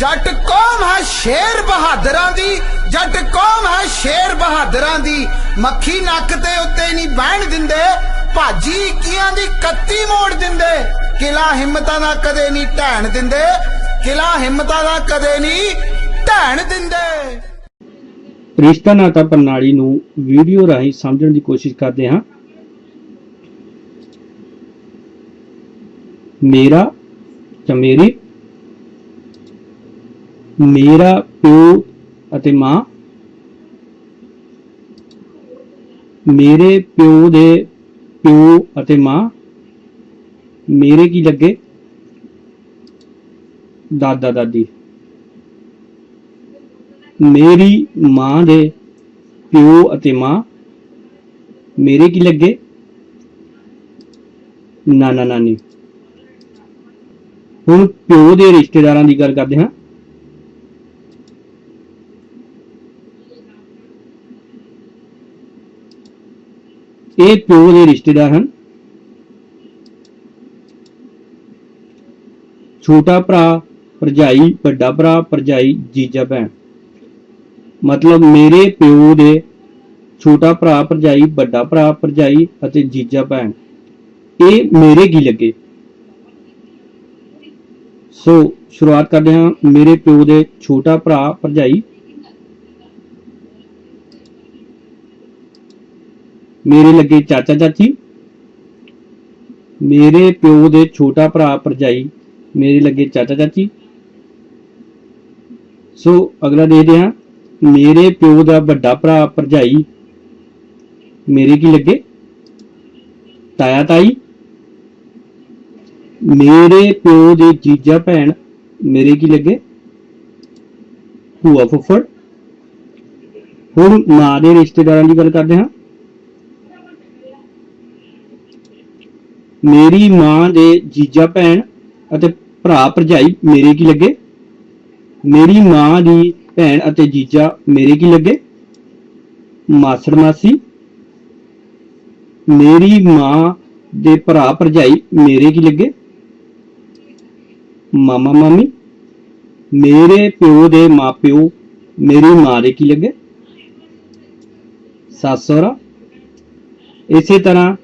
ਜੱਟ ਕੌਮ ਹੈ ਸ਼ੇਰ ਬਹਾਦਰਾਂ ਦੀ, ਜੱਟ ਕੌਮ ਹੈ ਸ਼ੇਰ ਬਹਾਦਰਾਂ ਦੀ। ਮੱਖੀ ਨੱਕ ਤੇ ਉੱਤੇ ਨਹੀਂ ਬਹਿਣ ਦਿੰਦੇ, ਭਾਜੀ ਕੀਆਂ ਦੀ ਕੱਤੀ ਮੋੜ ਦਿੰਦੇ। ਕਿਲਾ ਹਿੰਮਤਾਂ ਦਾ ਕਦੇ ਨਹੀਂ ਢਹਿਣ ਦਿੰਦੇ, ਕਿਲਾ ਹਿੰਮਤਾਂ ਦਾ ਕਦੇ ਨਹੀਂ ਢਹਿਣ ਦਿੰਦੇ। ਰਿਸ਼ਤਾ ਨਾਤਾ ਪ੍ਰਣਾਲੀ ਨੂੰ ਵੀਡੀਓ ਰਾਹੀਂ ਸਮਝਣ ਦੀ ਕੋਸ਼ਿਸ਼ ਕਰਦੇ ਹਾਂ। ਮੇਰਾ ਜਾਂ ਮੇਰੀ ਮੇਰਾ ਪਿਓ ਅਤੇ ਮਾਂ ਮੇਰੇ ਪਿਓ ਦੇ ਪਿਓ ਅਤੇ ਮਾਂ ਮੇਰੇ ਕੀ ਲੱਗੇ? ਦਾਦਾ ਦਾਦੀ। ਮੇਰੀ ਮਾਂ ਦੇ ਪਿਓ ਅਤੇ ਮਾਂ ਮੇਰੇ ਕੀ ਲੱਗੇ? ਨਾਨਾ ਨਾਨੀ। ਹੁਣ ਪਿਓ ਦੇ ਰਿਸ਼ਤੇਦਾਰਾਂ ਦੀ ਗੱਲ ਕਰਦੇ ਹਾਂ। ਇਹ ਪਿਓ ਦੇ ਰਿਸ਼ਤੇਦਾਰ ਹਨ। ਛੋਟਾ ਭਰਾ, ਭਰਜਾਈ, ਵੱਡਾ ਭਰਾ, ਭਰਜਾਈ, ਜੀਜਾ, ਭੈਣ। ਮਤਲਬ ਮੇਰੇ ਪਿਓ ਦੇ ਛੋਟਾ ਭਰਾ, ਭਰਜਾਈ, ਵੱਡਾ ਭਰਾ, ਭਰਜਾਈ ਅਤੇ ਜੀਜਾ, ਭੈਣ। ਇਹ ਮੇਰੇ ਕੀ ਲੱਗੇ? ਸੋ ਸ਼ੁਰੂਆਤ ਕਰਦੇ ਹਾਂ। ਮੇਰੇ ਪਿਓ ਦੇ ਛੋਟਾ ਭਰਾ, ਭਰਜਾਈ ਮੇਰੇ ਲੱਗੇ ਚਾਚਾ ਚਾਚੀ, ਮੇਰੇ ਪਿਓ ਦੇ ਛੋਟਾ ਭਰਾ ਭਰਜਾਈ, ਮੇਰੇ ਲੱਗੇ ਚਾਚਾ ਚਾਚੀ। ਸੋ ਅਗਲਾ ਦੇਖਦੇ ਹਾਂ ਮੇਰੇ ਪਿਓ ਦਾ ਵੱਡਾ ਭਰਾ ਭਰਜਾਈ, ਮੇਰੇ ਕੀ ਲੱਗੇ? ਤਾਇਆ ਤਾਈ, ਮੇਰੇ ਪਿਓ ਦੇ ਜੀਜਾ ਭੈਣ, ਮੇਰੇ ਕੀ ਲੱਗੇ? ਭੂਆ ਫੁੱਫੜ। ਹੁਣ ਮਾਂ ਦੇ ਰਿਸ਼ਤੇਦਾਰਾਂ ਦੀ ਗੱਲ ਕਰਦੇ ਹਾਂ। ਮੇਰੀ ਮਾਂ ਦੇ ਜੀਜਾ ਭੈਣ ਅਤੇ ਭਰਾ ਭਰਜਾਈ ਮੇਰੇ ਕੀ ਲੱਗੇ? ਮੇਰੀ ਮਾਂ ਦੀ ਭੈਣ ਅਤੇ ਜੀਜਾ ਮੇਰੇ ਕੀ ਲੱਗੇ? ਮਾਸੜ ਮਾਸੀ, ਮੇਰੀ ਮਾਂ ਦੇ ਭਰਾ ਭਰਜਾਈ ਮੇਰੇ ਕੀ ਲੱਗੇ? ਮਾਮਾ ਮਾਮੀ, ਮੇਰੇ ਪਿਓ ਦੇ ਮਾਪਿਓ ਮੇਰੀ ਮਾਂ ਦੇ ਕੀ ਲੱਗੇ? ਸੱਸ ਸਹੁਰਾ, ਇਸੇ ਤਰ੍ਹਾਂ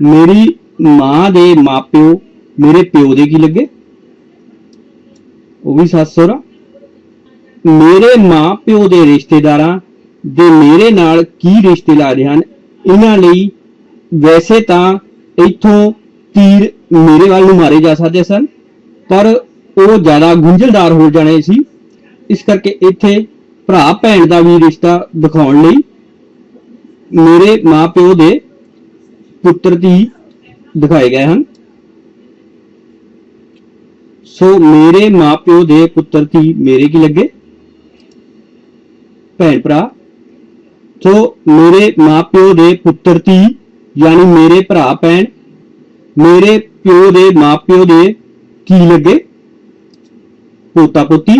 ਮੇਰੀ ਮਾਂ ਦੇ ਮਾਪਿਓ ਮੇਰੇ ਪਿਓ ਦੇ ਕੀ ਲੱਗੇ? ਉਹ ਵੀ ਸੱਸ ਸਹੁਰਾ? ਮੇਰੇ ਮਾਂ ਪਿਓ ਦੇ ਰਿਸ਼ਤੇਦਾਰਾਂ ਦੇ ਮੇਰੇ ਨਾਲ ਕੀ ਰਿਸ਼ਤੇ ਲੱਗਦੇ ਹਨ? ਇਹਨਾਂ ਲਈ ਵੈਸੇ ਤਾਂ ਇੱਥੋਂ ਤੀਰ ਮੇਰੇ ਵੱਲ ਨੂੰ ਮਾਰੇ ਜਾ ਸਕਦੇ ਸਨ, ਪਰ ਉਹ ਜ਼ਿਆਦਾ ਗੁੰਝਲਦਾਰ ਹੋ ਜਾਣੇ ਸੀ। ਇਸ ਕਰਕੇ ਇੱਥੇ ਭਰਾ ਭੈਣ ਦਾ ਵੀ ਰਿਸ਼ਤਾ ਦਿਖਾਉਣ ਲਈ ਮੇਰੇ ਮਾਂ ਪਿਓ ਦੇ ਪੁੱਤਰ ਧੀ ਦਿਖਾਏ ਗਏ ਹਨ। ਸੋ ਮੇਰੇ ਮਾਪਿਓ ਦੇ ਪੁੱਤਰ ਧੀ ਮੇਰੇ ਕੀ ਲੱਗੇ? ਭੈਣ ਭਰਾ, ਸੋ ਮੇਰੇ ਮਾਪਿਓ ਦੇ ਪੁੱਤਰ ਧੀ ਯਾਨੀ ਮੇਰੇ ਭਰਾ ਭੈਣ, ਮੇਰੇ ਪਿਓ ਦੇ ਮਾਪਿਓ ਦੇ ਕੀ ਲੱਗੇ? ਪੋਤਾ ਪੋਤੀ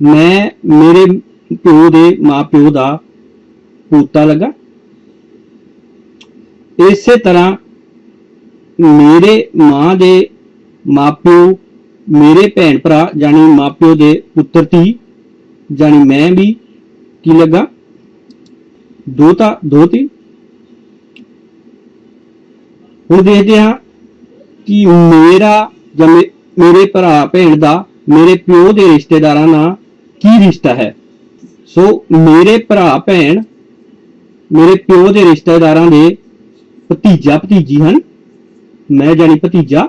ਮੈਂ ਮੇਰੇ ਪਿਓ ਦੇ ਮਾਪਿਓ ਦਾ ਪੋਤਾ ਲੱਗਾ। ਇਸੇ ਤਰ੍ਹਾਂ ਮੇਰੇ ਮਾਂ ਦੇ ਮਾਪਿਓ, ਮੇਰੇ ਭੈਣ ਭਰਾ ਜਾਨੀ ਮਾਪਿਓ ਦੇ ਪੁੱਤਰ ਧੀ ਜਾਨੀ ਮੈਂ ਵੀ, ਕੀ ਲੱਗਾ? ਦੋਤਾ ਦੋਤੀ ਹੁਣ ਦੇਖਦੇ ਹਾਂ ਕਿ ਮੇਰਾ ਜਾਂ ਮੇਰੇ ਭਰਾ, ਭੈਣ ਦਾ, ਮੇਰੇ ਪਿਓ ਦੇ ਰਿਸ਼ਤੇਦਾਰਾਂ ਨਾਲ ਕੀ ਰਿਸ਼ਤਾ ਹੈ? ਸੋ ਮੇਰੇ ਭਰਾ, ਭੈਣ, ਮੇਰੇ ਪਿਓ ਦੇ ਰਿਸ਼ਤੇਦਾਰਾਂ ਦੇ ਭਤੀਜਾ ਭਤੀਜੀ ਹਨ। ਮੈਂ ਜਾਨੀ ਭਤੀਜਾ।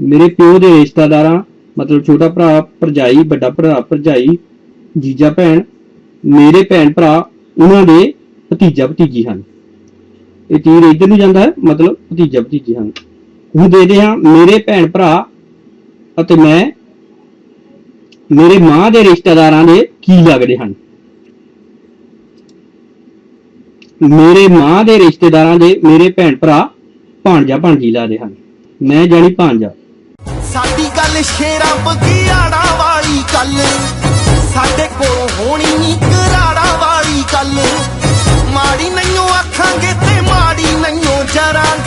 ਮੇਰੇ ਪਿਓ ਦੇ ਰਿਸ਼ਤੇਦਾਰਾਂ, ਮਤਲਬ ਛੋਟਾ ਭਰਾ, ਭਰਜਾਈ, ਵੱਡਾ ਭਰਾ, ਭਰਜਾਈ, ਜੀਜਾ ਭੈਣ, ਮੇਰੇ ਭੈਣ ਭਰਾ, ਉਹਨਾਂ ਦੇ ਭਤੀਜਾ ਭਤੀਜੀ ਹਨ। ਇਹ ਤੀਰ ਇੱਧਰ ਨੂੰ ਜਾਂਦਾ ਹੈ, ਮਤਲਬ ਭਤੀਜਾ ਭਤੀਜੀ ਹਨ। ਹੁਣ ਦੇਖਦੇ ਹਾਂ, ਮੇਰੇ ਭੈਣ ਭਰਾ ਅਤੇ ਮੈਂ, ਮੇਰੇ ਮਾਂ ਦੇ ਰਿਸ਼ਤੇਦਾਰਾਂ ਦੇ ਕੀ ਲੱਗਦੇ ਹਨ। ਮੇਰੇ ਮਾਂ ਦੇ ਰਿਸ਼ਤੇਦਾਰਾਂ ਦੇ ਮੇਰੇ ਭੈਣ ਭਰਾ ਭਾਂਜਾ ਭਾਂਜੀ ਲਾਦੇ ਹਨ ਮੈਂ ਜਾਣੀ ਭਾਂਜਾ ਸਾਡੀ ਗੱਲ ਸ਼ੇਰਾ ਬਗਿਆੜਾ ਵਾਲੀ ਗੱਲ। ਸਾਡੇ ਕੋਲ ਹੋਣੀ ਨਹੀਂ ਘਰਾੜਾ ਵਾਲੀ ਗੱਲ। ਮਾੜੀ ਨਹੀਂ ਉਹ ਆਖਾਂਗੇ ਤੇ ਮਾੜੀ ਨਹੀਂ ਨਹੀਂਓ ਜਰਾਂ